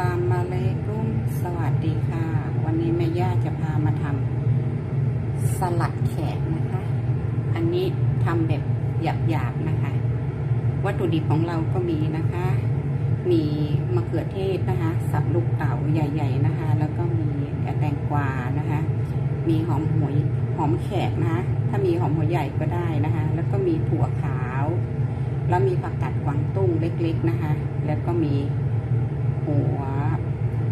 ลามมาเลกุมสวัสดีค่ะ วันนี้แม่ย่าจะพามาทำสลัดแขกนะคะ อันนี้ทำแบบหยาบๆนะคะ วัตถุดิบของเราก็มีนะคะ มีมะเขือเทศนะคะ สับลูกเต๋าใหญ่ ๆนะคะ แล้วก็มีแตงกวานะคะ มีหอมหัวหอมแขกนะคะ ถ้ามีหอมหัวใหญ่ก็ได้นะคะ แล้วก็มีถั่วขาว แล้วมีผักกาดกวางตุ้งเล็กๆนะคะ แล้วก็มี หัว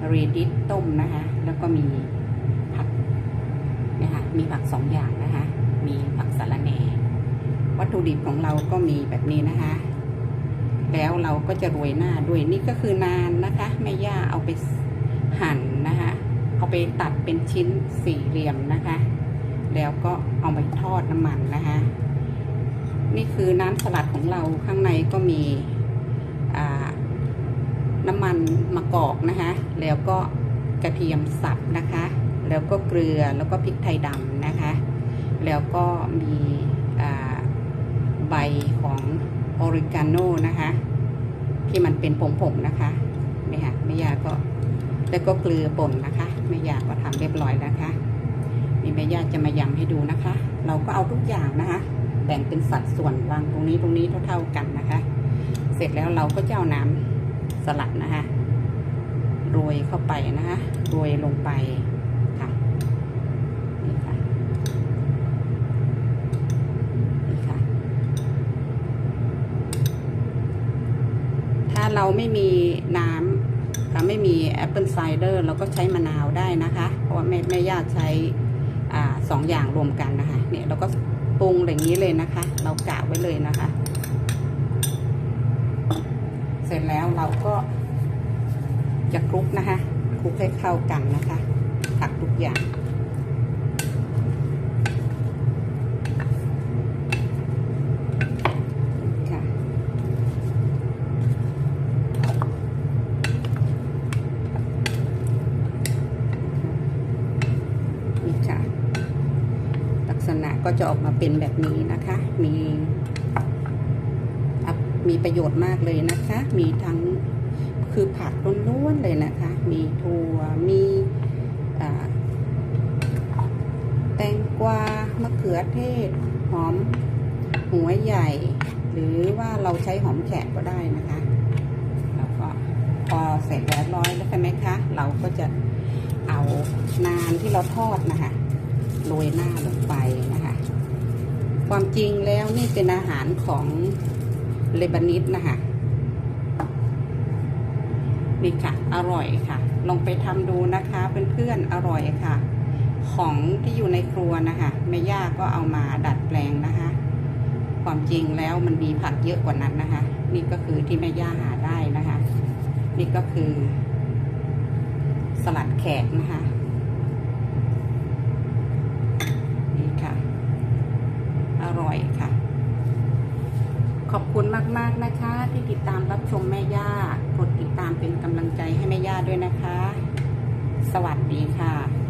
เรดิสต้มนะคะ แล้วก็มีผักนี่ยค่ะมีผักสองอย่างนะคะ มีผักสะระแหน่วัตถุดิบของเราก็มีแบบนี้นะคะ แล้วเราก็จะโรยหน้าด้วยนี่ก็คือนานนะคะแม่ย่าเอาไปหั่นนะคะ เอาไปตัดเป็นชิ้นสี่เหลี่ยมนะคะ แล้วก็เอาไปทอดน้ำมันนะคะ นี่คือน้ำสลัดของเราข้างในก็มีอ่า น้ำมันมะกอกนะคะ แล้วก็กระเทียมสับนะคะ แล้วก็เกลือแล้วก็พริกไทยดำนะคะ แล้วก็มีใบของออริกาโนนะคะ ที่มันเป็นผงๆนะคะนี่ค่ะแม่ยาก็แล้วก็เกลือป่นนะคะแม่ยาก็ทำเรียบร้อยนะคะนี่แม่ยาจะมายำให้ดูนะคะ เราก็เอาทุกอย่างนะคะ แบ่งเป็นสัดส่วนวางตรงนี้ตรงนี้เท่าๆกันนะคะ เสร็จแล้วเราก็จะเอาน้ำ สลัดนะคะโรยเข้าไปนะคะโรยลงไปค่ะนี่ค่ะนี่ค่ะ ถ้าเราไม่มีน้ำอ่าไม่มีแอปเปิลไซเดอร์เราก็ใช้มะนาวได้นะคะ เพราะว่าแม่แม่ย่าใช้อ่าสองอย่างรวมกันนะคะ เนี่ยเราก็ปรุงอย่างนี้เลยนะคะ เรากะไว้เลยนะคะ ร็จแล้วเราก็จะคลุกนะคะคลุกให้เข้ากันนะคะผักทุกอย่างค่ะนี่ค่ะลักษณะก็จะออกมาเป็นแบบนี้นะคะ มี มีประโยชน์มากเลยนะคะ มีทั้งคือผักล้วนๆเลยนะคะ มีถั่ว มีแตงกวามะเขือเทศ หอมหัวใหญ่ หรือว่าเราใช้หอมแขกก็ได้นะคะแล้วก็พอเสร็จแล้วร้อยแล้วใช่ไหมคะ เราก็จะเอานานที่เราทอดนะคะโรยหน้าลงไปนะคะ ความจริงแล้วนี่เป็นอาหารของ เลบานิสนะคะนี่ค่ะ อร่อยค่ะ ลองไปทำดูนะคะเพื่อนๆอร่อยค่ะ ของที่อยู่ในครัวนะคะแม่ย่าก็เอามาดัดแปลงนะคะ ความจริงแล้วมันมีผักเยอะกว่านั้นนะคะ นี่ก็คือที่แม่ย่าหาได้นะคะ นี่ก็คือ สลัดแขกนะคะ นี่ค่ะ อร่อยค่ะ ขอบคุณมาก ๆ นะคะที่ติดตามรับชมแม่ย่ากดติดตามเป็นกำลังใจให้แม่ย่าด้วยนะคะ สวัสดีค่ะ